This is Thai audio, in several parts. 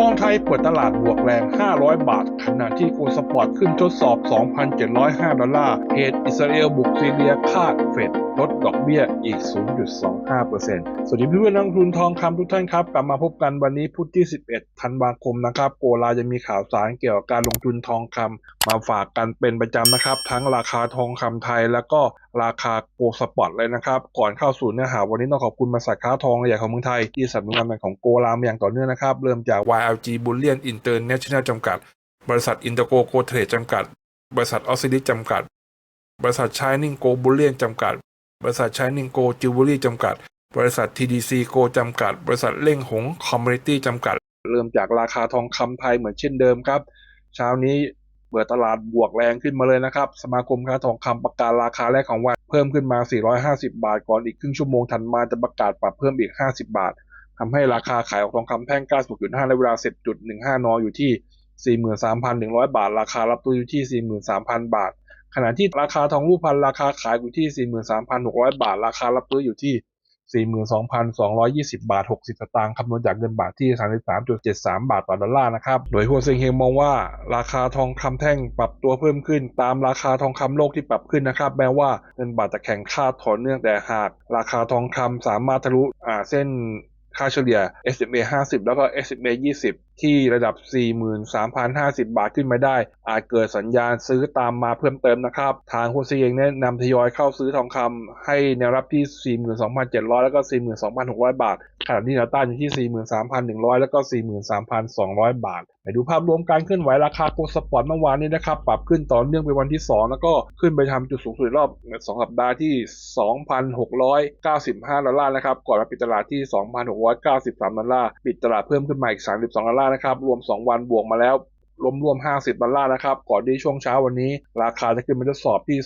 ทองไทยเปิดตลาดบวกแรง 500 บาท ขณะที่กูสปอร์ตขึ้นทดสอบ 2,705 ดอลลาร์ เหตุอิสราเอลบุกซีเรียคาดเฟดลดดอกเบี้ยอีก 0.25%สวัสดีเพื่อนนักลงทุนทองคำทุกท่านครับ กลับมาพบกันวันนี้พุธที่ 11 ธันวาคมนะครับ โกลาจะมีข่าวสารเกี่ยวกับการลงทุนทองคำ มาฝากกันเป็นประจำนะครับ ทั้งราคาทองคำไทยแล้วก็ราคาโกลสปอร์ตเลยนะครับ ก่อนเข้าสู่เนื้อหาวันนี้ต้องขอบคุณบริษัทค้าทองใหญ่ของเมืองไทย ที่สนับสนุนการของโกลามอย่างต่อเนื่องนะครับ เริ่มจาก YLG Bullion International จำกัด บริษัทอินเตอร์โกโกเทรดจำกัด บริษัทออสซิลิจำกัด บริษัทชายนิงโกบุลเลียนจำกัด บริษัทชายนิงโกจิวเวลรี่จำกัด บริษัท TDC โกจำกัด บริษัทเล่งหงคอมมูนิตี้จำกัด เริ่มจากราคาทองคำไทยเหมือนเช่นเดิมครับ เช้านี้ เปิดตลาดบวกแรงขึ้นมาเลยนะครับ สมาคมค้าทองคำประกาศราคาแรกของวันเพิ่มขึ้นมา 450 บาท ก่อนอีกครึ่งชั่วโมงถัดมาจะประกาศปรับเพิ่มอีก 50 บาททำให้ราคาขายออกทองคำแท่ง 96.5 ในเวลา 10.15 น อยู่ที่ 43,100 บาท ราคารับตัวอยู่ที่ 43,000 บาท ขณะที่ราคาทองรูปพรรณราคาขายอยู่ที่ 43,600 บาท ราคารับซื้อยู่ที่ 42,220 บาท 60 สตางค์คำนวณจากเงินบาทที่ 33.73 บาทต่อดอลลาร์นะครับ โดยหัวเซิงเฮงมองว่าราคาทองคำแท่งปรับตัวเพิ่มขึ้น ตามราคาทองคำโลกที่ปรับขึ้นนะครับ แม้ว่าเงินบาทจะแข็งค่าต่อเนื่องแต่หาก ราคาทองคำสามารถทะลุเส้นค่าเฉลี่ย SMA 50 แล้วก็ SMA 20 ที่ระดับ 43,050 บาทขึ้นมาได้ อาจเกิดสัญญาณซื้อตามมาเพิ่มเติมนะครับ ทางคุณซีเองแนะนำทยอยเข้าซื้อทองคำให้แนวรับที่ 42,700 แล้วก็ 42,600 บาท ขณะที่แนวต้านอยู่ที่ 43,100 แล้วก็ 43,200 บาท ไปดูภาพรวมการเคลื่อนไหวราคาโกลด์สปอร์ตเมื่อวานนี้นะครับ ปรับขึ้นต่อเนื่องเป็นวันที่ 2 แล้วก็ขึ้นไปทำจุดสูงสุดรอบ 2 สัปดาห์ที่ 2,695 ดอลลาร์นะครับ ก่อนมาปิดตลาดที่ 2,693 ดอลลาร์ ปิดตลาดเพิ่มขึ้นมาอีก 32 ดอลลาร์นะครับ รวม 2 วันบวกมาแล้วรวมรวม 50 ดอลลาร์นะครับ ก่อนที่ช่วงเช้าวันนี้ ราคาจะขึ้นไปทดสอบที่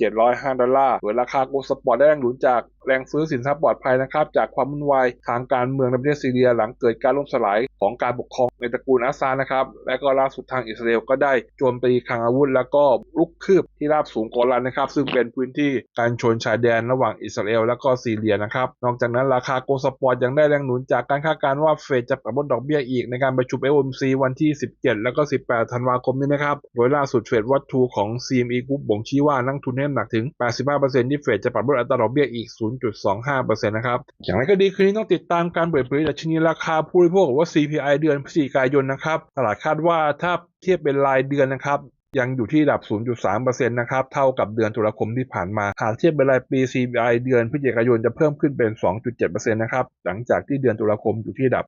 2,705 ดอลลาร์โดยราคาโกลด์สปอร์ตได้แรงหนุนจาก แรงซื้อสินทรัพย์ปลอดภัยนะครับ จากความวุ่นวายทางการเมืองในประเทศซีเรีย หลังเกิดการล่มสลายของการปกครองในตระกูลอาซาดนะครับ และก็ล่าสุดทางอิสราเอลก็ได้โจมตีคลังอาวุธ แล้วก็ลุกคืบที่ราบสูงโกลันนะครับ ซึ่งเป็นพื้นที่การชนชายแดนระหว่างอิสราเอลและก็ซีเรียนะครับ นอกจากนั้นราคาโกลสปอร์ตยังได้แรงหนุนจากการคาดการณ์ว่าเฟดจะปรับลดดอกเบี้ยอีกในการประชุม FOMC วันที่ 17 แล้วก็ 18 ธันวาคมนี้นะครับ โดยล่าสุดเฟดวัตถุของ CME Group บ่งชี้ว่านักทุนให้น้ำหนักถึง 85%ที่เฟดจะปรับลดอัตราดอกเบี้ยอีก0.25%นะครับ อย่างไรก็ดีคืนนี้ต้องติดตามการเปิดเผยดัชนีราคาผู้บริโภคหรือว่า CPI เดือนพฤศจิกายนนะครับ ตลาดคาดว่าถ้าเทียบเป็นรายเดือนนะครับยังอยู่ที่ระดับ 0.3%นะครับ เท่ากับเดือนตุลาคมที่ผ่านมา หากเทียบเป็นรายปี CPI เดือนพฤศจิกายนจะเพิ่มขึ้นเป็น 2.7%นะครับ หลังจากที่เดือนตุลาคมอยู่ที่ระดับ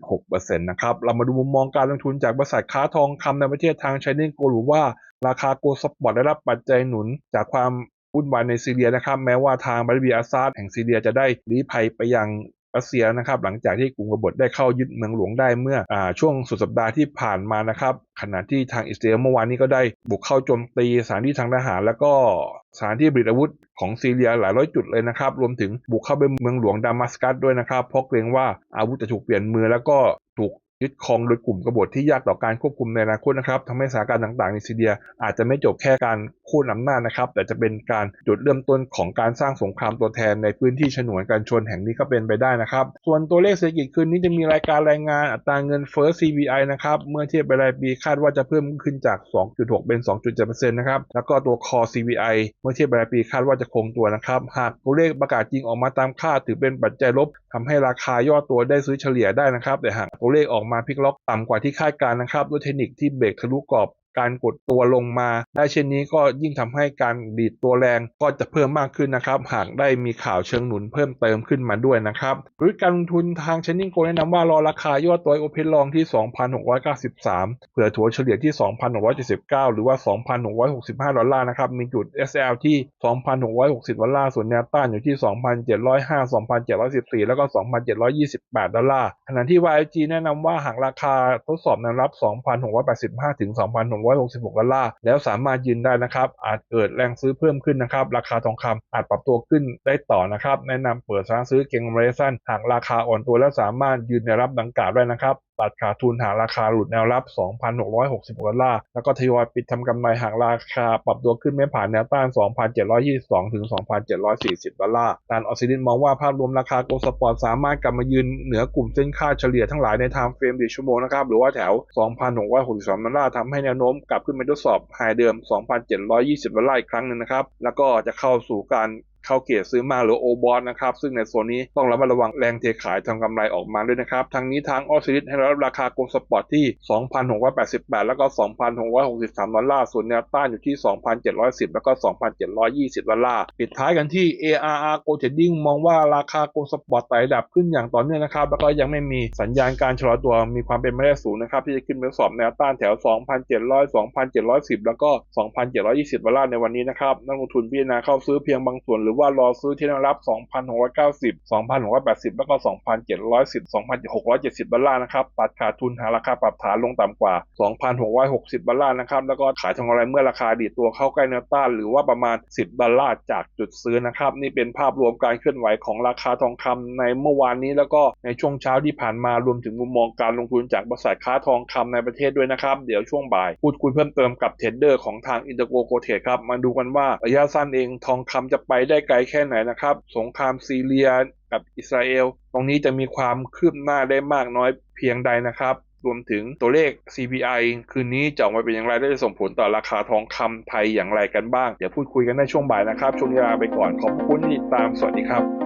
2.6%นะครับ เรามาดูมุมมองการลงทุนจากบริษัทค้าทองคำในประเทศทางไชน่ g โกหรือว่า ราคาโกลสปอร์ตได้รับปัจจัยหนุนจากความ วุ่นวายในซีเรียนะครับ แม้ว่าทางบาริบีอาซาดแห่งซีเรียจะได้ลี้ภัยไปยังรัสเซียนะครับหลังจากที่กรุงกบฏได้เข้ายึดเมืองหลวงได้เมื่ออช่วงสุดสัปดาห์ที่ผ่านมานะครับขณะที่ทางอิสราเอลเมื่อวานนี้ก็ได้บุกเข้าโจมตีสถานที่ทางทหาร แล้วก็สถานที่ผลิอาวุธของซีเรียหลายร้อยจุดเลยนะครับ รวมถึงบุกเข้าไปเมืองหลวงดามัสกัสด้วยนะครับเพราะเกรงว่าอาวุธจะถูกเปลี่ยนมือแล้วก็ถูก ยึดครองโดยกลุ่มกบฏที่ยากต่อการควบคุมในอนาคตนะครับทำให้สถานการณ์ต่างๆ ในซีเรีย อาจจะไม่จบแค่การโค่นอำนาจนะครับ แต่จะเป็นการจุดเริ่มต้นของการสร้างสงครามตัวแทนในพื้นที่ฉนวนการชนแห่งนี้ก็เป็นไปได้นะครับ ส่วนตัวเลขเศรษฐกิจคืนนี้จะมีรายการรายงานอัตราเงินเฟ้อ CPI นะครับ เมื่อเทียบไปรายปีคาดว่าจะเพิ่มขึ้นจาก 2.6 เป็น 2.7%นะครับ แล้วก็ตัว core CPI เมื่อเทียบไปรายปีคาดว่าจะคงตัวนะครับ หากตัวเลขประกาศจริงออกมาตามคาดถือเป็นปัจจัยลบ ทำให้ราคาย่อตัวได้ซื้อเฉลี่ยได้นะครับ แต่หากตัวเลขออกมาพลิกล็อกต่ำกว่าที่คาดการนะครับ ด้วยเทคนิคที่เบรกทะลุกรอบ การกดตัวลงมา ได้เช่นนี้ก็ยิ่งทำให้การดีดตัวแรงก็จะเพิ่มมากขึ้นนะครับ หากได้มีข่าวเชิงหนุนเพิ่มเติมขึ้นมาด้วยนะครับด้วยการลงทุนทางเชนนิงโกแนะนำว่ารอราคาย่อตัวโอเพนลองที่ 2,693 เผื่อถัวเฉลี่ยที่ 2,679 หรือว่า 2,665 ดอลลาร์นะครับ มีจุด SL ที่ 2,660 ดอลลาร์ ส่วนแนวต้านอยู่ที่ 2,705 2,714 แล้วก็ 2,728 ดอลลาร์ ขณะที่ YG แนะนำว่าหากราคาทดสอบแนวรับ 2,685 ถึง 2,600 266 ดอลลาร์ แล้วสามารถยืนได้นะครับ อาจเกิดแรงซื้อเพิ่มขึ้นนะครับ ราคาทองคำอาจปรับตัวขึ้นได้ต่อนะครับ แนะนำเปิดร้านซื้อเก็งกำไรสั้นหากราคาอ่อนตัวแล้วสามารถยืนในรับดังกล่าวได้นะครับตัดขาดทุนหากราคาหลุดแนวรับ 2,660ดอลลาร์ แล้วก็ทยอยปิดทำกำไรหากราคาปรับตัวขึ้นไม่ผ่านแนวต้าน 2,722 ถึง 2,740 ดอลลาร์ดานออสซิลินมองว่าภาพรวมราคาโกลด์สปอร์ตสามารถกลับมายืนเหนือกลุ่มเส้นค่าเฉลี่ยทั้งหลายในไทม์เฟรม4ชั่วโมงนะครับ หรือว่าแถว 2,662 ดอลลาร์ทำให้แนวโน้มกลับขึ้นไปทดสอบไฮเดิม 2,720 ดอลลาร์อีกครั้งหนึ่งนะครับ แล้วก็จะเข้าสู่การ เข้าเกตซื้อมาหรือโอบอสนะครับซึ่งในโซนนี้ต้องระมัดระวังแรงเทขายทำกำไรออกมาด้วยนะครับทางนี้ทางออสซิลิสให้รับราคาโกลด์สปอร์ตที่ 2,688 แล้วก็ 2,663 ดอลลาร์ส่วนแนวต้านอยู่ที่ 2,710 แล้วก็ 2,720 ดอลลาร์ปิดท้ายกันที่ ARR Gold Trading มองว่าราคาโกลด์สปอร์ตไต่ระดับขึ้นอย่างต่อเนื่องนะครับแล้วก็ยังไม่มีสัญญาณการชะลอตัวมีความเป็นไปได้สูงนะครับที่จะขึ้นไปสอบแนวต้านแถว 2,700 2,710 แล้วก็ 2,720 ดอลลาร์ในวันนี้นะครับนักลงทุนพิจารณาเข้าซื้อเพียงบางส่วนหรือว่ารอซื้อที่แนวรับ 2,690 2,680 แล้วก็ 2,710 2,670ดอลลาร์นะครับ ตัดขาดทุนหาราคาปรับฐานลงต่ำกว่า 2,660ดอลลาร์นะครับ แล้วก็ขายทองอะไรเมื่อราคาดีดตัวเข้าใกล้แนวต้านหรือว่าประมาณ 10 ดอลลาร์จากจุดซื้อนะครับ นี่เป็นภาพรวมการเคลื่อนไหวของราคาทองคำในเมื่อวานนี้แล้วก็ในช่วงเช้าที่ผ่านมารวมถึงมุมมองการลงทุนจากบริษัทค้าทองคำในประเทศด้วยนะครับ เดี๋ยวช่วงบ่าย พูดคุยเพิ่มเติมกับเทรดเดอร์ของทางอินเตอร์โกโกเทรดครับ มาดูกันว่าระยะสั้นเองทองคำจะไปได้ไกลแค่ไหนนะครับ สงครามซีเรียกับอิสราเอล ตรงนี้จะมีความคืบหน้าได้มากน้อยเพียงใดนะครับ รวมถึงตัวเลข CPI คืนนี้จะออกมาเป็นอย่างไรได้ส่งผลต่อราคาทองคำไทยอย่างไรกันบ้าง เดี๋ยวพูดคุยกันในช่วงบ่ายนะครับ ช่วงนี้ลาไปก่อนขอบคุณที่ติดตามสวัสดีครับ